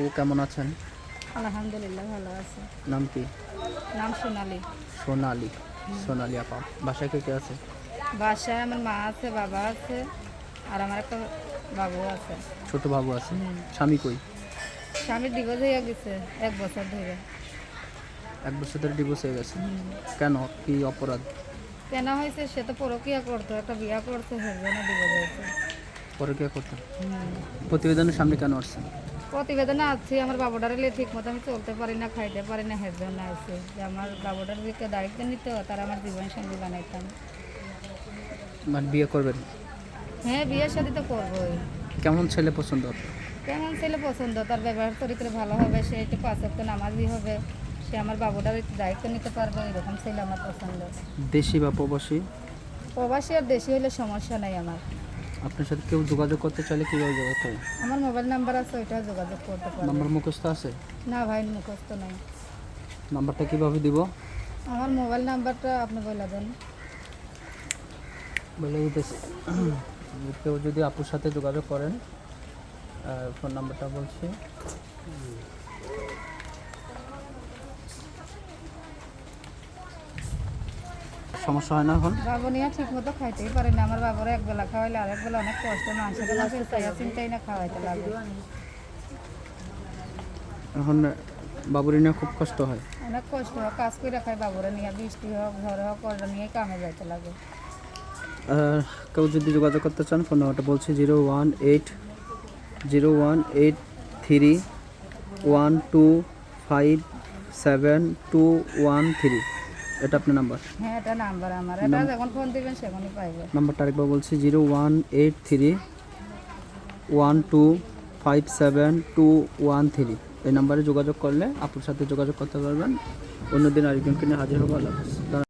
ও কেমন আছেন? আলহামদুলিল্লাহ ভালো আছে। নাম কি? নাম সোনালি। সোনালি। সোনালি আপা বাসায় কে কে আছে? বাসায় আমার মা আছে বাবা আছে আর আমার একটা বাবু আছে। ছোট বাবু আছে? স্বামী কই? স্বামীর ডিভোর্স হয়ে গেছে এক বছর ধরে। এক বছর ধরে ডিভোর্স হয়ে গেছে? কেন? কি অপরাধ? কেন হয়েছে? সে তো পরকিয়া করতো একটা বিয়া করছে হের জন্য ডিভোর্স হয়েছে। পরে কে করতে। প্রতিবেদনের সামনে কেন আসছেন? প্রতিবেদনে আছি আমার বাবুটারে লিয়ে ঠিক মতো আমি চলতে পারি না খাইতে পারি না হের জন্য আছে যে আমার বাবুটার দিকে দায়িত্ব নিতে তার আমার জীবন সঙ্গী বানাইতাম। মানে বিয়ে করবেন? হ্যাঁ বিয়ের সাথে তো করবোই। কেমন ছেলে পছন্দ কেমন ছেলে পছন্দ? তার ব্যবহার চরিত্র ভালো হবে সে একটু পাঁচক্ত নামাজি হবে সে আমার বাবুটার একটু দায়িত্ব নিতে পারবে এরকম ছেলে আমার পছন্দ। দেশি বা প্রবাসী? প্রবাসী আর দেশি হলে সমস্যা নাই আমার। আপনার সাথে কেউ যোগাযোগ করতে চাইলে কীভাবে যোগাযোগ করে আমার মোবাইল নাম্বার আছে ওইটা যোগাযোগ করতে পারবে। নাম্বার মুখস্থ আছে? না ভাই মুখস্থ নাই। নাম্বারটা কীভাবে দিব? আমার মোবাইল নাম্বারটা আপনি বলে দেন। বলে দিতেছি। কেউ যদি আপুর সাথে যোগাযোগ করেন ফোন নাম্বারটা বলছি। সমস্যা হয় না এখন? বাবু নিয়ে ঠিক মতো খাইতেই পারে না। আমার বাবুরা এক বেলা খাওয়াইলে আরেক বেলা অনেক কষ্ট। মানুষের চিন্তাই না খাওয়াইতে লাগে এখন বাবুরি নিয়ে খুব কষ্ট হয়? অনেক কষ্ট। হয় কাজ করে খাই বাবুরা নিয়ে। বৃষ্টি হোক ঝড় হোক ওরা নিয়ে কামে যাইতে লাগে। আর কেউ যদি যোগাযোগ করতে চান ফোন নাম্বারটা বলছি zero one eight zero one eight three one two five seven two one three. এটা আপনার নাম্বার? হ্যাঁ এটা নাম্বার আমার। এটা যখন ফোন দিবেন সেখানে পাইবেন নাম্বারটা আরেকবার বলছি zero one eight three one two five seven two one three. এই নাম্বারে যোগাযোগ করলে আপনার সাথে যোগাযোগ করতে পারবেন। অন্যদিন আরেকজনকে নিয়ে হাজির হব। আল্লাহ।